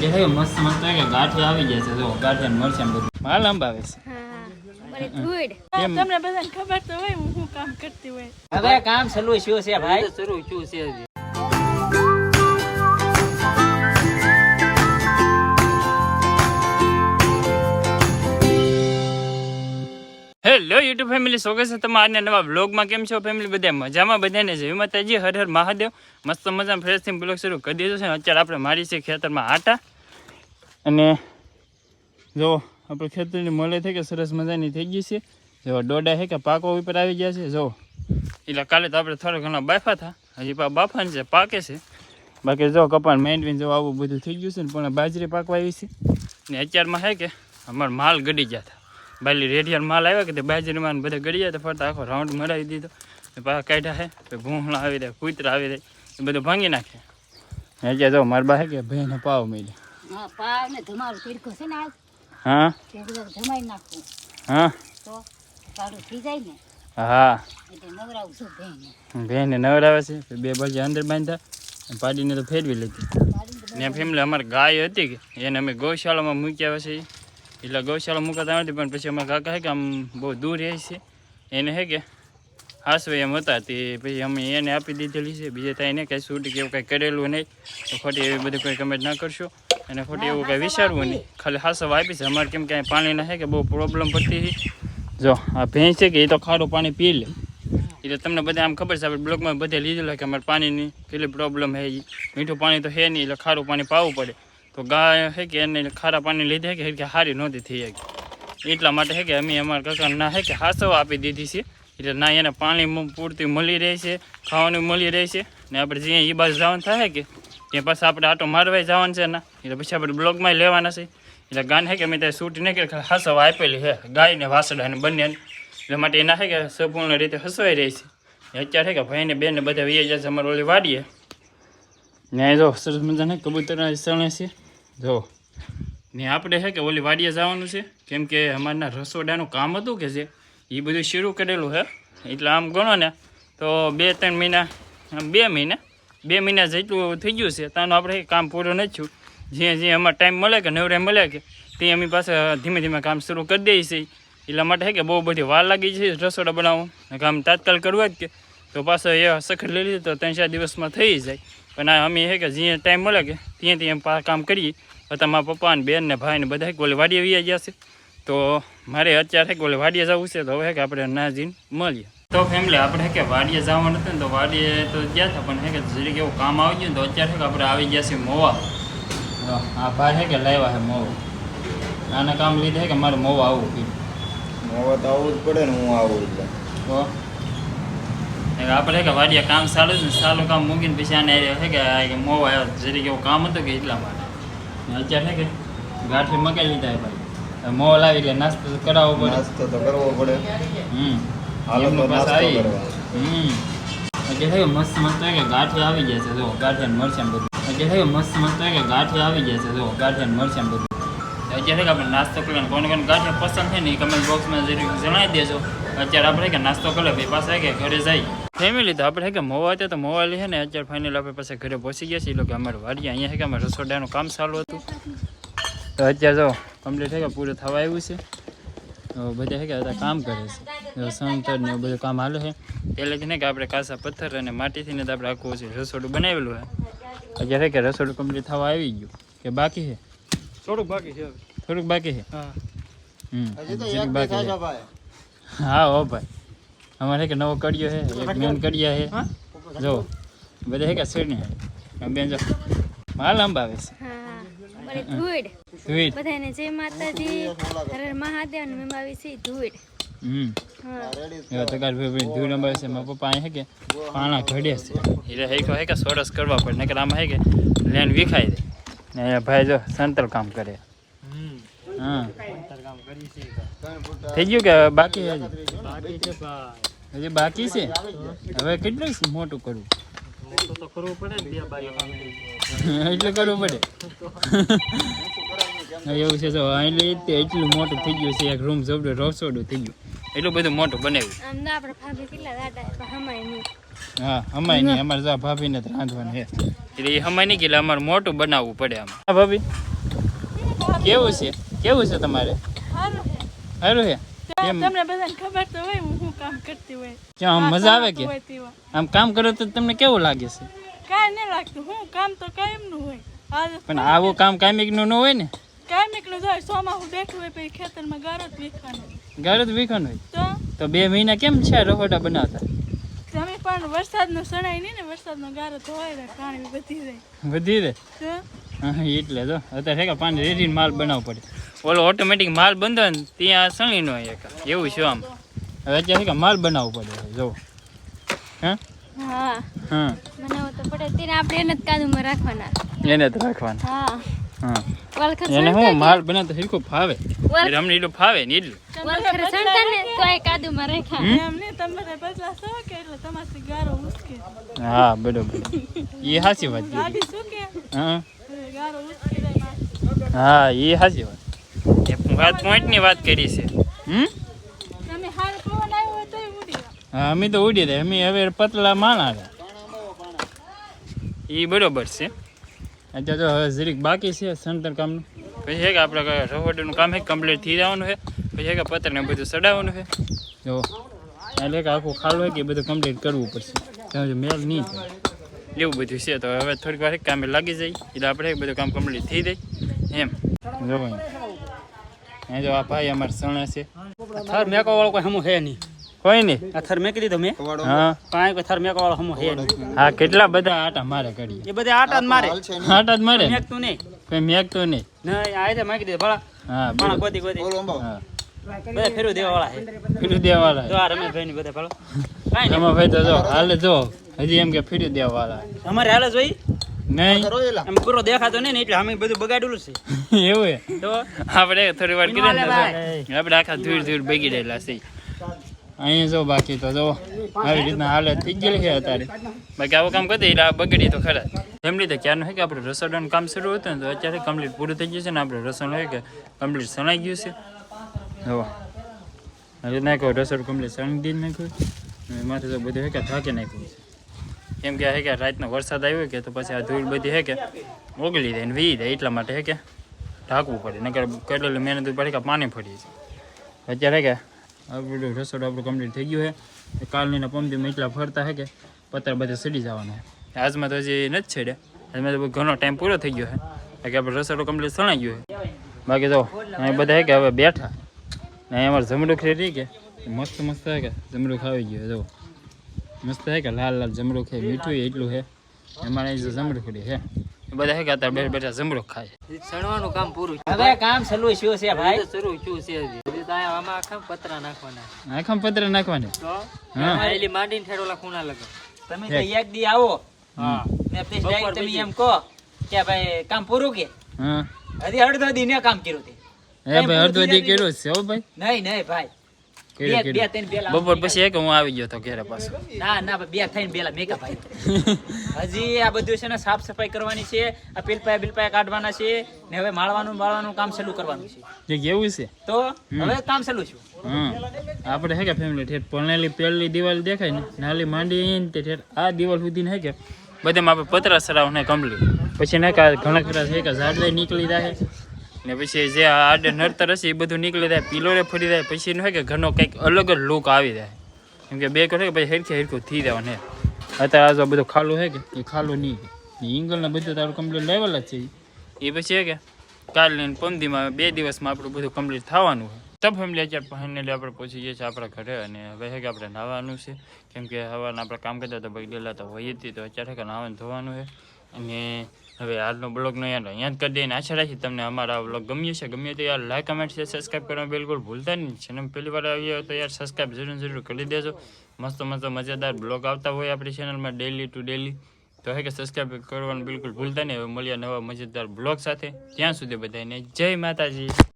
જે હે મસ્ત મસ્ત કે ગાઠી આવી જાય છે જો ગાંઠિયા ને મરચાં બધું. માલ અંબાવે છે. હા બરી ધૂળ. કેમ? તમને બધાને ખબર તો હોય હું કામ કરતી હોય. હવે કામ ચાલુ શું છે ભાઈ? શરૂ શું છે? હેલો યુટ્યુબ ફેમિલી, સ્વાગત છે તમારા નવા વ્લોગમાં. કેમ છો ફેમિલી? બધા મજામાં? બધાને જય માતાજી. હર હર મહાદેવ. મસ્ત મજા ફ્રેશથી બ્લોગ શરૂ કરી દીધો છે. અત્યારે આપણે મારી છે ખેતરમાં આટા. અને જો આપણે ખેતરની મળે થઈ કે સરસ મજાની થઈ ગઈ છે. જો ડોડા છે કે પાકો ઉપર આવી ગયા છે. જો એટલે કાલે તો આપણે થોડા ઘણા બાફા હતા. હજી બાફાને છે, પાકે છે. બાકી જો કપાણ મેંડવીને જો આવું બધું થઈ ગયું છે ને, પણ બાજરી પાકવા આવી છે. ને અત્યારમાં છે કે અમારો માલ ગડી ગયા હતા. બાલી રેડિયલ માલ આવ્યા કે તે બાજરીમાં બધા ગળિયા તો ફરતા આખો રાઉન્ડ મરાવી દીધો. પાછા કાઢ્યા તો ભૂંગળા આવી જાય કૂતરા આવી જાય એ બધું ભાંગી નાખે. એટલે જો મારા બા કે ભાઈ ને પાવ મળ્યા હા પાવ ને ધમારું તીરખો છે ને હા? ધમાઈ નાખું. હા? તો સારું થઈ જાય ને હા. ભેને નવરાવે છે બે બાજુ અંદર બાંધ્યા પાડીને તો ફેરવી લીધી. ને ફેમિલી અમારે ગાય હતી કે એને અમે ગૌશાળામાં મૂક્યા છે એટલે ગૌશાળા મૂકાતા નથી પણ પછી અમારા કાકા હે કે આમ બહુ દૂર રહે છે. એને હે કે હાસવે એમ હતા તે પછી અમે એને આપી દીધેલી છે. બીજે ત્યાં એને કાંઈ સૂટ કે એવું કાંઈ કરેલું નહીં. તો ખોટી એવી બધું કોઈ કમેન્ટ ના કરશો. અને ખોટી એવું કાંઈ વિચારવું નહીં. ખાલી હાસવા આપી છે. અમારે કેમ ક્યાંય પાણીના હે કે બહુ પ્રોબ્લેમ પડતી હતી. જો, આ ભેંસ છે કે એ તો ખારું પાણી પી લે. એટલે તમને બધા આમ ખબર છે. આપણે બ્લોકમાં બધે લીધેલું કે અમારે પાણીની કેટલી પ્રોબ્લેમ છે ઈ. મીઠું પાણી તો છે નહીં, એટલે ખારું પાણી પાવું પડે. તો ગાય હે કે એને ખારા પાણી લીધે કે કે સારી નહોતી થઈ શકી એટલા માટે હે કે અમે અમારા કાકા ના હે કે હાસવ આપી દીધી છે. એટલે ના એને પાણી પૂરતી મળી રહે છે, ખાવાનું મળી રહે છે. ને આપણે જ્યાં એ બાજુ જવાનું થાય કે, ત્યાં પાછા આપણે આટો મારવાય જવાનું છે ને. એટલે પછી આપણે બ્લોગમાં લેવાના છે. એટલે ગાન હે કે અમે ત્યાં શૂટ નહીં કે હાસવ આપેલી છે ગાય ને વાસડા ને બંને એટલે માટે એના હે કે સંપૂર્ણ રીતે હસવાઈ રહી છે. અત્યારે હે કે ભાઈને બેન બધા વીએ જાય છે, અમારે ઓલી વાડીએ. ને જો સરસ મજાને કબૂતરના સણે છે. જો. ને આપણે છે કે ઓલી વાડીએ જવાનું છે? કેમ કે અમારના રસોડાનું કામ હતું કે જે એ બધું શરૂ કરેલું છે એટલે આમ ગણો ને, તો બે ત્રણ મહિના બે મહિના બે મહિના જેટલું થઈ ગયું છે, તાનું આપણે કામ પૂરું નથી થયું. જ્યાં જ્યાં અમારે ટાઈમ મળે કે નવરે મળે કે તે અમી પાસે ધીમે ધીમે કામ શરૂ કરી દઈએ છીએ. એટલા માટે કે બહુ બધી વાર લાગી છે રસોડા બનાવવું કામ તાત્કાલ કરવા જ કે, તો પાછો એ સખત લઈ લીધું તો ત્રણ ચાર દિવસમાં થઈ જાય. પણ આ અમે છે કે જ્યાં ટાઈમ મળે કે ત્યાં ત્યાં પા- કામ કરીએ. મારા પપ્પા ને બેન ને ભાઈ ને બધા ગોલે વાડીએ વી ગયા છે. તો મારે અત્યારે ગોલે વાડીએ જવું છે તો હવે કે આપણે ના જઈને મળીએ. તો ફેમિલી આપણે કે વાડીએ જવાનું હતું ને તો વાડીએ તો ગયા હતા પણ હે કે જરીક એવું કામ આવી ગયું તો અત્યારે કે આપણે આવી ગયા છીએ મોવા. આ ભાઈ છે કે લાવ્યા છે મોવો. નાના કામ લીધે કે મારે મોવા આવવું હવે તો આવવું જ પડે ને હું આવું એટલે. આપણે કે વાડિયા કામ સારું છે ને સારું કામ મૂકીને પછી આને છે કે આ કે મોવા આવ્યો જરીક એવું કામ હતું કે એટલા માટે. ને અત્યારે છે કે ગાંઠી મગાવી લીધા છે ભાઈ. હવે મોવા લાવી એટલે નાસ્તો તો કરાવવો પડે. નાસ્તો તો કરવો પડે. હમ. હાલો તો એમનું પાછું નાસ્તો આવી. કરવા. હમ. એટલે થયું મસ્ત મસ્ત હોય કે ગાંઠી આવી જાય છે. જો ગાંઠિયા ને મરચાં બધું. એટલે થયું મસ્ત મસ્ત હોય કે ગાંઠી આવી જાય છે. જો ગાંઠિયા ને મરચાં બધું. અત્યારે કે આપણે નાસ્તો કરીએ ને કોને કોને ગાંઠિયા પસંદ છે ને એ કમેન્ટ બોક્સમાં જરી જણાવી દેજો. અત્યારે આપણે કે નાસ્તો કરે ભાઈ પાસે કે ઘરે જાય. ફેમિલી તો આપણે કે મોવા તો મોવા લે છે ને અત્યારે ફાઇનલ આપણે પાસે ઘરે પહોંચી ગયા છીએ. એ લોકો અમારે વાડીએ અહીંયા છે કે અમારે રસોડાનું કામ ચાલુ હતું. તો અત્યારે જો કમ્પ્લીટ છે કે પૂરું થવા આવ્યું છે. તો બધા છે કે બધા કામ કરે છે. સમતર સંતર ને બધું કામ હાલે છે પહેલેથી ને કે આપણે કાસા પથ્થર અને માટીથી ને તો આપણે આખું છે રસોડું બનાવેલું છે અત્યારે કે રસોડું કમ્પ્લીટ થવા આવી ગયું. કે બાકી છે થોડુંક બાકી છે થોડુંક બાકી છે હા. હમ. બાકી હા હો ભાઈ. અમારે કે નવો કડિયો છે એક મેન કડિયા છે જો બધા હે કે શેરણી બેન જો માલ આવે છે. હા ધૂળ. સ્વીટ બધાને જય માતાજી. હર મહાદેવ ને મેં આવી છે ધૂળ. હમ. હા. એવા તગાર ભાઈ ભાઈ ધૂળ નંબર છે. મારા પપ્પા અહીંયા છે કે પાણા ઘડે છે. એટલે હેકો હે કે સોરસ કરવા પડે. નકર આમાં હે કે લેન વિખાય દે. ને ભાઈ જો સંતલ કામ કરે. હા. કરી છે થઈ ગયું કે બાકી હજી બાકી છે હજી? બાકી છે? હવે કેટલું મોટું કરવું મોટું કરવું? ને એટલે કરવું પડે. એવું છે તો એટલે એટલું મોટું થઈ ગયું છે એક રૂમ જબડો રસોડું થઈ ગયું. એટલું બધું મોટું બનાવ્યું. ના ભાભી પણ હમાય નહીં. હા અમારે જો આ ભાભીને જ રાંધવાનું છે. એટલે એ નહીં કે અમારે મોટું બનાવવું પડે આમ. હા ભાભી? કેવું છે? કેવું છે તમારે? સારું છે તમને બધાને ખબર તો હોય હું કામ કરતી હોય. ક્યાં મજા આવે કે? આમ કામ કરો તો તમને કેવું લાગે છે? કાંઈ નહીં લાગતું. હું કામ તો કાયમનું હોય. પણ આવું કામ કામિકનું ન હોય ને? કાયમિકનું જ હોય. સોમાં હું બેઠું હોય પછી ખેતરમાં ગારો જ વીખવાનો જ વીખવાનું હોય? તો? તો બે મહિના કેમ છે રહોડા બનાવતા? તમે પણ વરસાદનો સણાય નહીં ને વરસાદનો ગારો જાય પાણી બધી જાય વધી રે તો? એટલે જો અત્યારે પાણી રેડીને માલ બનાવવો પડે. ઓલો ઓટોમેટિક માલ બંધ હોય ને ત્યાં સણી નો એક. એવું છે આમ. હવે અત્યારે કે માલ બનાવવો પડે જો હા? હા. હા. બનાવો તો પડે. તેને આપણે એને જ કાદુમાં રાખવાના. એને જ રાખવાના. હા. હા. એને હું માલ બનાવતો હરખું ફાવે. અમને એટલું ફાવે ને એટલું હા બરોબર. એ સાચી વાત હા. એ સાચી વાત વાત પોઈન્ટની વાત કરી છે. હમ. હા અમે તો ઉડી દઈએ અમે હવે પતલા માણા છે. એ બરોબર છે. અત્યારે તો હવે જરીક બાકી છે સંતર કામનું. પછી એક કે આપણે રહોડીનું કામ છે કમ્પ્લીટ થઈ જવાનું છે પછી એક કે પતરને બધું ચડાવવાનું છે જો એટલે કે આખું ખાલું હોય કે એ બધું કમ્પ્લીટ કરવું પડશે. મેલ નહીં થાય. એવું બધું છે તો હવે થોડીક વાર કામે લાગી જાય. એટલે આપણે બધું કામ કમ્પ્લીટ થઈ જાય. એમ. જો અહીં જો આ ભાઈ અમારે સણા છે. થર મેકો વાળો કોઈ હમું હે નહીં. કોઈ નહીં? આ થર મેકી દીધો મેં. હા. કાંઈ કોઈ થર મેકો વાળો હમું હે નહીં. હા કેટલા બધા? આટા મારે કરીએ એ બધે આટા જ મારે. આટા જ મારે? મેકતું નહીં. કોઈ મેકતો નહીં? નહીં આ રીતે મેકી દીધો. ભલા. હા ભણા. ગોતી ગોતી. હા. બધા ફેરવી દેવા વાળા હે ફીરી દેવાળા જો આ રમેશભાઈ ની બધા ભલો. કાંઈ તો જો હાલે જો. હજી એમ કે ફીરી દેવાળા અમારે હાલ જોઈ નહીં. એમ પૂરો દેખાતો નહીં ને એટલે અમે બધું બગાડેલું છે. એવું તો? આપણે થોડી વાર કીધું ને આપણે આખા ધૂર ધૂળ બગી રહેલા છે. અહીંયા જો બાકી તો જો આવી રીતના હાલત થઈ ગયેલી છે અત્યારે. બાકી આવું કામ કરતી એટલે આ બગડી તો ખરા. એમ રીતે ક્યારનું છે કે આપણે રસોડાનું કામ શરૂ હતું ને તો અત્યારે કમ્પ્લીટ પૂરું થઈ ગયું છે ને આપણે રસોડું હોય કે કમ્પ્લીટ સણાઈ ગયું છે. જો હવે નાખ્યો રસોડું કમ્પ્લીટ સણી દીધ નાખ્યું. માથે તો બધું હે કે થાકી નાખ્યું છે. કેમ કે, હે કે, રાતનો વરસાદ આવ્યો કે, તો પછી આ ધૂળ બધી, હે કે, ઓગળી જાય ને વી જાય એટલા માટે, હે કે, ઢાંકવું પડે. નકર કરેલી મહેનત પડે કે, પાણી ફરી છે અત્યારે કે, આ બધું રસોડું આપણું કમ્પ્લીટ થઈ ગયું છે કાલની ને પમદીમાં એટલા ફરતા, હે કે પત્તર બધે સડી જવાના છે આજમાં તો હજી નથી છેડ્યા આજમાં તો ઘણો ટાઈમ પૂરો થઈ ગયો છે કે, આપણે રસોડું કમ્પ્લીટ સણાઈ ગયું છે બાકી તો અહીં બધા, હે કે, હવે બેઠા. ને અહીં અમારે જમરૂખ રેડી કે, મસ્ત મસ્ત, હે કે જમરૂખ આવી ગયું જો મસ્ત હે કે લાલ લાલ જમડું ખાય મીઠું એટલું હે. અમારે અહીં જમરૂખ ખડી હે બધા હે કે અત્યારે બેઠા બેઠા જમરૂખ ખાય. સણવાનું કામ પૂરું હવે કામ સલું શું છે ભાઈ. શરૂ શું છે આમાં આખા પતરા નાખવાના આખા પત્ર નાખવાની તો? હા. માંડીને ઠેરોલા ખૂણા લગો તમે તો એક દી આવો. હા ને પ્લીઝ તમે એમ કહો કે ભાઈ કામ પૂરું કે? હા. હજી અડધો દી ને કામ કર્યું તે. એ ભાઈ અડધો દી કર્યો છે હો ભાઈ. નહીં નહીં ભાઈ. બપોર પછી એક હું આવી ગયો તો ઘેરે પાછો. ના ના બે થઈને પેલા મેકઅપ આવી હજી આ બધું છે ને સાફ સફાઈ કરવાની છે આ પીલપાયા બિલપાયા કાઢવાના છે ને હવે માળવાનું માળવાનું કામ ચાલુ કરવાનું છે. જે એવું છે? તો હવે કામ ચાલુ છું. આપણે હે કે ફેમિલી ઠેઠ? પરણેલી પહેલી દિવાલ દેખાય ને? નાલી માંડી ને તે ઠેઠ આ દિવાલ સુધી હે કે? બધામાં આપણે પતરા સરાવ ને કમ્પ્લીટ પછી ને કા ઘણા ખરા છે કે ઝાડલાઈ નીકળી જાય. ને પછી જે આડે નડતર હશે એ બધું નીકળી જાય, પિલોરે ફરી જાય, પછી એનું હે કે ઘરનો કંઈક અલગ જ લુક આવી જાય. કેમ કે બે કરે કે પછી હેરખે હેરખું થઈ જવાનું ને અત્યારે આ જો બધું ખાલું છે કે, એ ખાલું નહીં એ ઇંગલ ને બધું તારું કમ્પ્લીટ લેવલ જ છે એ પછી હે કે, કાલ ને પંદીમાં બે દિવસમાં આપણું બધું કમ્પ્લીટ થવાનું હોય તો ફેમિલી અત્યારે લે આપણે પહોંચી જઈએ છીએ આપણા ઘરે અને હવે છે કે આપણે નાહવાનું છે. કેમ કે હવાના આપણે કામ કરતા તો ભાઈ લેલા તો હોય જ તો અત્યારે કે નાવાનું ધોવાનું છે અને હવે આજનો બ્લોગનો યાર અહીંયા જ કરી દઈને આશા રાખી તમને અમારા બ્લોગ ગમ્યું છે. ગમ્યું તો યાર લાઈક કમેન્ટ છે સબસ્ક્રાઈબ કરવાનું બિલકુલ ભૂલતા નહીં. ચેનલ પહેલી વાર આવી હોય તો યાર સબસ્ક્રાઈબ જરૂર જરૂર કરી દેજો. મસ્ત મસ્ત, મજેદાર બ્લોગ આવતા હોય આપણી ચેનલમાં ડેલી ટુ ડેલી તો હે કે સબસ્ક્રાઈબ કરવાનું બિલકુલ ભૂલતા નહીં. હવે મળ્યા નવા મજેદાર બ્લોગ સાથે. ત્યાં સુધી બધાને જય માતાજી.